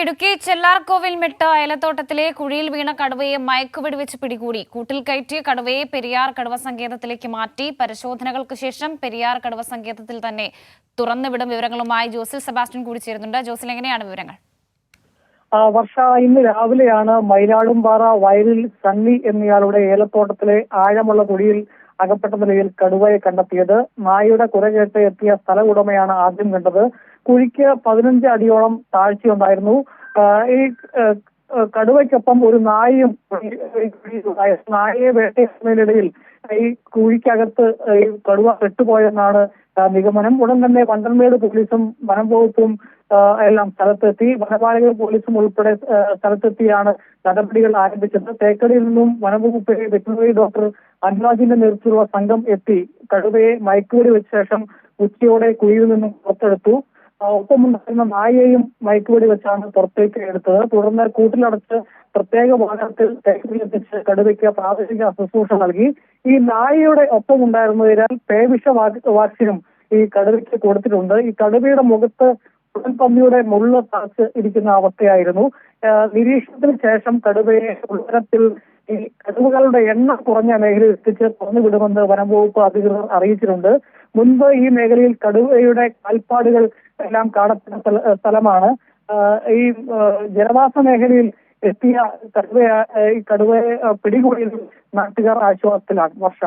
ഇടുക്കി ചെല്ലാർകോവിൽ മെട്ട് അയലത്തോട്ടത്തിലെ കുഴിയിൽ വീണ കടുവയെ മയക്കുവെടിവെച്ച് പിടികൂടി. കൂട്ടിൽ കയറ്റിയ കടുവയെ പെരിയാർ കടുവ സങ്കേതത്തിലേക്ക് മാറ്റി. പരിശോധനകൾക്ക് ശേഷം പെരിയാർ കടുവ സങ്കേതത്തിൽ തന്നെ തുറന്നുവിടും വിവരങ്ങളുമായി ജോസിൽ സെബാസ്റ്റ്യൻ കൂടി ചേരുന്നുണ്ട്. ജോസിൽ എങ്ങനെയാണ് വിവരങ്ങൾ? വർഷ ഇന്ന് രാവിലെയാണ് മയിലാടുംപാറ വയലിൽ സണ്ണി എന്നയാളുടെ ഏലത്തോട്ടത്തിലെ ആഴമുള്ള കുഴിയിൽ അകപ്പെട്ട നിലയിൽ കടുവയെ കണ്ടെത്തിയത്. നായയുടെ കുരകേട്ട് എത്തിയ സ്ഥല ഉടമയാണ് ആദ്യം കണ്ടത്. കുഴിക്ക് പതിനഞ്ച് അടിയോളം താഴ്ചയുണ്ടായിരുന്നു. ഈ കടുവയ്ക്കൊപ്പം ഒരു നായയും. നായയെ വേട്ടയിടുന്നതിനിടയിൽ ഈ കുഴിക്കകത്ത് ഈ കടുവ പെട്ടുപോയെന്നാണ് നിഗമനം. ഉടൻ തന്നെ വണ്ടൻമേട് പോലീസും വനം വകുപ്പും എല്ലാം സ്ഥലത്തെത്തി. വനപാലകരും പോലീസും ഉൾപ്പെടെ സ്ഥലത്തെത്തിയാണ് നടപടികൾ ആരംഭിച്ചത്. തേക്കടിയിൽ നിന്നും വനംവകുപ്പ് വെറ്റിനറി ഡോക്ടർ അനുരാജിന്റെ നേതൃത്വത്തിലുള്ള സംഘം എത്തി. കഴുതയെ മയക്കുവെടി വെച്ച ശേഷം ഉച്ചയോടെ കുഴിയിൽ നിന്നും പുറത്തെടുത്തു. ഒപ്പമുണ്ടായിരുന്ന നായയെയും മയക്കുവെടി വെച്ചാണ് പുറത്തേക്ക് എടുത്തത്. തുടർന്ന് കൂട്ടിലടച്ച് പ്രത്യേക വാഹനത്തിൽ തേക്കടിയിലെത്തിച്ച് കടുവയ്ക്ക് പ്രാദേശിക ശുശ്രൂഷ നൽകി. ഈ നായയുടെ ഒപ്പം ഉണ്ടായിരുന്നതിനാൽ പേവിഷ വാക്സിനും ഈ കടുവയ്ക്ക് കൊടുത്തിട്ടുണ്ട്. ഈ കടുവയുടെ മുഖത്ത് പന്നിയുടെ മുള്ള തറച്ച് ഇരിക്കുന്ന അവസ്ഥയായിരുന്നു. നിരീക്ഷണത്തിന് ശേഷം കടുവയെ ഉത്തരത്തിൽ ഈ കടുവകളുടെ എണ്ണം കുറഞ്ഞ മേഖലയിൽ എത്തിച്ച് തുറന്നുവിടുമെന്ന് വനംവകുപ്പ് അധികൃതർ അറിയിച്ചിട്ടുണ്ട്. മുൻപ് ഈ മേഖലയിൽ കടുവയുടെ കാൽപ്പാടുകൾ എല്ലാം കാണപ്പെട്ട സ്ഥല- സ്ഥലമാണ്. ഈ ജനവാസ മേഖലയിൽ എത്തിയ കടുവ ഈ കടുവയെ പിടികൂടിയതിൽ നാട്ടുകാർ ആശ്വാസത്തിലാണ്. വർഷ